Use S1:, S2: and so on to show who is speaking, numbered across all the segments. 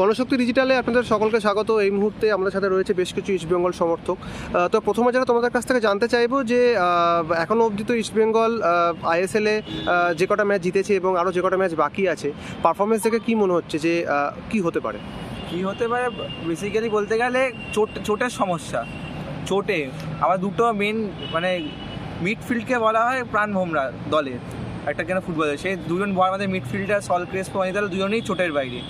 S1: গণশক্তি ডিজিটালে আপনাদের সকলকে স্বাগত। এই মুহূর্তে আমাদের সাথে রয়েছে বেশ কিছু ইস্টবেঙ্গল সমর্থক। তো প্রথমে যেটা তোমাদের কাছ থেকে জানতে চাইব যে আহ, এখনও অবধি তো ইস্টবেঙ্গল আইএসএলে যে কটা ম্যাচ জিতেছে এবং আরও যে কটা ম্যাচ বাকি আছে পারফরমেন্স দেখে কি মনে হচ্ছে যে কি হতে পারে?
S2: কি হতে পারে? বেসিক্যালি বলতে গেলে চোট চোটের সমস্যা। চোটে। আমার দুটো মেন মানে মিডফিল্ডকে বলা হয় প্রাণ ভোমরা দলের। একটা কেন ফুটবলের সেই দুজন আমাদের মিডফিল্ডার সল ক্রেসপো মানিতাল দুজনেই চোটের বাইরে।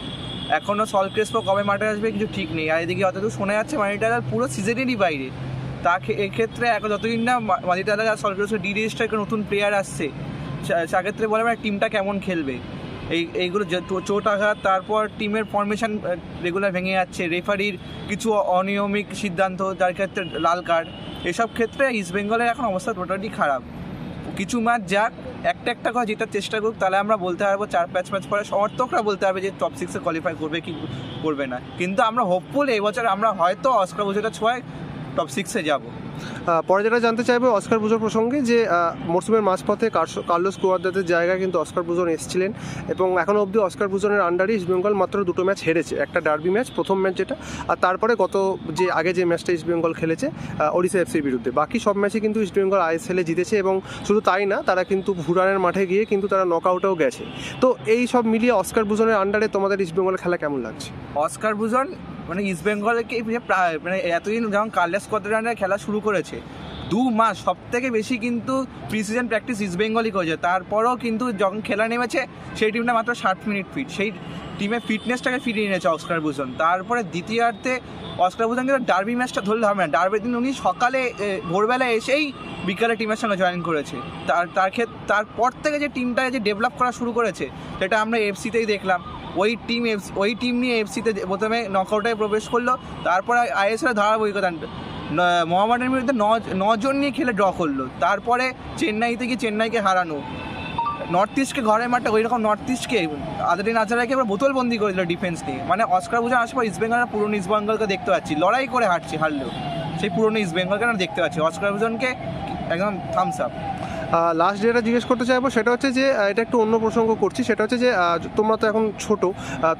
S2: এখনও সল ক্রেসপো কবে মাঠে আসবে কিছু ঠিক নেই। আর এদিকে অতদূর শোনা যাচ্ছে মানিটাল পুরো সিজনেরই বাইরে তা এক্ষেত্রে এখন যতদিন না মানিটাল আর সল ক্রেসপো ডি রেজিস্টার একটা নতুন প্লেয়ার আসছে সেক্ষেত্রে বলে মানে টিমটা কেমন খেলবে? এই এইগুলো চোট আঘাত, তারপর টিমের ফরমেশন রেগুলার ভেঙে যাচ্ছে রেফারির কিছু অনিয়মিক সিদ্ধান্ত, যার ক্ষেত্রে লাল কার্ড এসব ক্ষেত্রে ইস্ট বেঙ্গলের এখন অবস্থা টোটালি খারাপ। কিছু ম্যাচ যাক একটা একটা করে জেতার চেষ্টা করুক, তাহলে আমরা বলতে পারব চার পাঁচ ম্যাচ পরে সমর্থকরা বলতে পারবে যে টপ সিক্সে কোয়ালিফাই করবে কি করবে না। কিন্তু আমরা হোপফুল বছর আমরা হয়তো অস্কার বুঝেটা ছোঁয়ায় টপ সিক্সে যাব।
S1: পরে যেটা জানতে চাইব অস্কার পুজোর প্রসঙ্গে যে মরসুমের মাঝপথে কার্লোস কুয়াদ্রাতের জায়গায় কিন্তু অস্কার পুজন এসেছিলেন এবং এখনও অবধি অস্কার পুজনের আন্ডারে ইস্টবেঙ্গল মাত্র দুটো ম্যাচ হেরেছে, একটা ডার্বি ম্যাচ প্রথম ম্যাচ যেটা, আর তারপরে গত যে, আগে যে ম্যাচটা ইস্টবেঙ্গল খেলেছে ওড়িশা এফসির বিরুদ্ধে। বাকি সব ম্যাচে কিন্তু ইস্টবেঙ্গল আইএসএলে জিতেছে এবং শুধু তাই না, তারা কিন্তু ভুটানের মাঠে গিয়ে কিন্তু তারা নকআউটেও গেছে। তো এই সব মিলিয়ে অস্কার বুজনের আন্ডারে তোমাদের ইস্টবেঙ্গলের খেলা কেমন লাগছে?
S2: অস্কার বুজন মানে ইস্ট বেঙ্গলকে প্রায় মানে এতদিন যখন কার্লেস কোয়াদ্রান্ডে খেলা শুরু করেছে। দু মাস সব থেকে বেশি কিন্তু প্রি সিজন প্র্যাকটিস ইস্ট বেঙ্গলই করেছে। তারপরেও কিন্তু যখন খেলা নেমেছে, সেই টিমটা মাত্র ষাট মিনিট ফিট সেই টিমের ফিটনেসটাকে ফিরিয়ে এনেছে অস্কার বুজন তারপরে দ্বিতীয়ার্ধে অস্কার বুজন কিন্তু ডার্বি ম্যাচটা ধরলে হবে না। ডার্বির দিন উনি সকালে ভোরবেলা এসেই বিকালে টিমের সঙ্গে জয়েন করেছে। তার তার ক্ষেত্রে তারপর থেকে যে টিমটা যে ডেভেলপ করা শুরু করেছে, সেটা আমরা এফসিতেই দেখলাম। ওই টিম ওই টিম নিয়ে এফসিতে প্রথমে নকআউটে প্রবেশ করল। তারপর আইএসএল ধারাবাহিকতা মোহামেডানের বিরুদ্ধে নজন নিয়ে খেলে ড্র করল। তারপরে চেন্নাইতে গিয়ে চেন্নাইকে হারানো। নর্থ ইস্টকে ঘরের মাঠে ওই রকম নর্থ ইস্টকে আদারিন আচারাকে এবার বোতলবন্দি করে দিল ডিফেন্স নিয়ে। মানে অস্কার বুঝে আসার পর ইস্টবেঙ্গলরা পুরনো ইস্টবেঙ্গলকে দেখতে পাচ্ছি। লড়াই করে হাঁটছে হারলেও সেই পুরনো ইস্টবেঙ্গলকে আমরা দেখতে পাচ্ছি। অস্কার পূজনকে একদম থামস আপ
S1: লাস্ট যেটা জিজ্ঞেস করতে চাইব, সেটা হচ্ছে যে এটা একটু অন্য প্রসঙ্গ করছি, সেটা হচ্ছে যে তোমরা তো এখন ছোট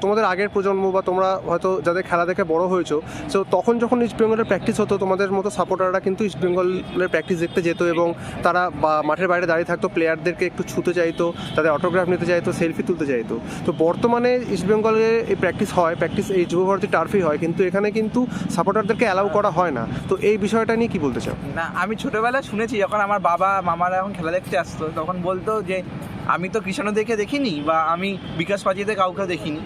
S1: তোমাদের আগের প্রজন্ম বা তোমরা হয়তো যাদের খেলা দেখে বড় হয়েছো সো তখন যখন ইস্ট বেঙ্গলের প্র্যাকটিস হতো, তোমাদের মতো সাপোর্টাররা কিন্তু ইস্ট বেঙ্গলের প্র্যাকটিস দেখতে যেত এবং তারা বা, মাঠের বাইরে দাঁড়িয়ে থাকতো প্লেয়ারদেরকে একটু ছুতে চাইতো, তাদের অটোগ্রাফ নিতে চাইতো সেলফি তুলতে চাইতো। তো বর্তমানে ইস্ট বেঙ্গলে এই প্র্যাকটিস হয় প্র্যাকটিস এই যুবভারতী টার্ফই হয়, কিন্তু এখানে কিন্তু সাপোর্টারদেরকে অ্যালাউ করা হয় না। তো এই বিষয়টা নিয়ে কি বলতে চাও?
S2: না, আমি ছোটোবেলায় শুনেছি, যখন আমার বাবা, মামারা যখন খেলা দেখতে আসতো তখন বলতো যে আমি তো কৃষ্ণ দেখে দেখিনি বা আমি বিকাশ পাজিতে কাউকে দেখিনি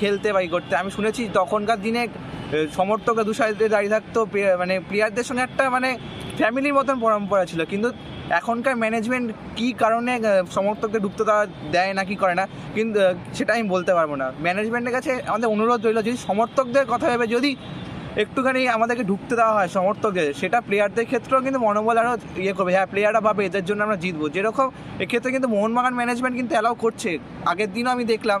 S2: খেলতে বা করতে। আমি শুনেছি তখনকার দিনে আহ, সমর্থকরা দু দাঁড়িয়ে থাকতো মানে প্লেয়ারদের সঙ্গে একটা মানে ফ্যামিলির মতন পরম্পরা ছিল। কিন্তু এখনকার ম্যানেজমেন্ট কী কারণে সমর্থকদের ঢুকতে দেওয়া দেয় না কি করে না কিন্তু সেটা আমি বলতে পারব না। ম্যানেজমেন্টের কাছে আমাদের অনুরোধ রইল যদি সমর্থকদের কথা ভেবে যদি একটুখানি আমাদেরকে ঢুকতে দেওয়া হয় সমর্থকদের। সেটা প্লেয়ারদের ক্ষেত্রেও কিন্তু মনোবল আরও ইয়ে করবে। হ্যাঁ প্লেয়াররা ভাবে এদের জন্য আমরা জিতবো। যেরকম এক্ষেত্রে কিন্তু মোহনবাগান ম্যানেজমেন্ট কিন্তু অ্যালাউ করছে। আগের দিনও আমি দেখলাম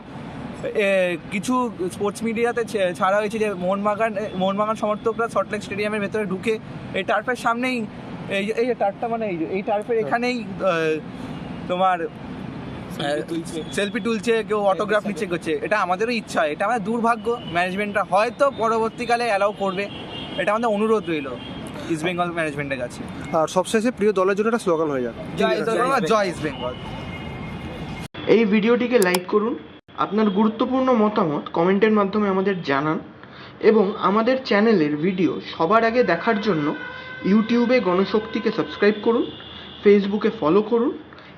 S2: কিছু স্পোর্টস মিডিয়াতে ছাড়া হয়েছে যে মোহনবাগান মোহনবাগান সমর্থকরা সল্টলেক স্টেডিয়ামের ভেতরে ঢুকে এই টার্ফের সামনেই, এই এই টার্ফটা মানে এই টার্ফের এখানেই তোমার সেলফি তুলছে। কেউ অটোগ্রাফ নিচ্ছে করছে। এটা আমাদেরও ইচ্ছা এটা আমাদের দুর্ভাগ্য। ম্যানেজমেন্টটা হয়তো পরবর্তীকালে অ্যালাউ করবে। এটা আমাদের অনুরোধ রইল ইস্ট বেঙ্গল ম্যানেজমেন্টের কাছে।
S1: আর সবশেষে প্রিয় দলের জন্য একটা স্লোগান হয়ে যাক।
S2: জয় ইস্ট বেঙ্গল, জয় ইস্ট বেঙ্গল
S3: এই ভিডিওটিকে লাইক করুন আপনার গুরুত্বপূর্ণ মতামত কমেন্টের মাধ্যমে আমাদের জানান এবং আমাদের চ্যানেলের ভিডিও সবার আগে দেখার জন্য ইউটিউবে গণশক্তিকে সাবস্ক্রাইব করুন ফেসবুকে ফলো করুন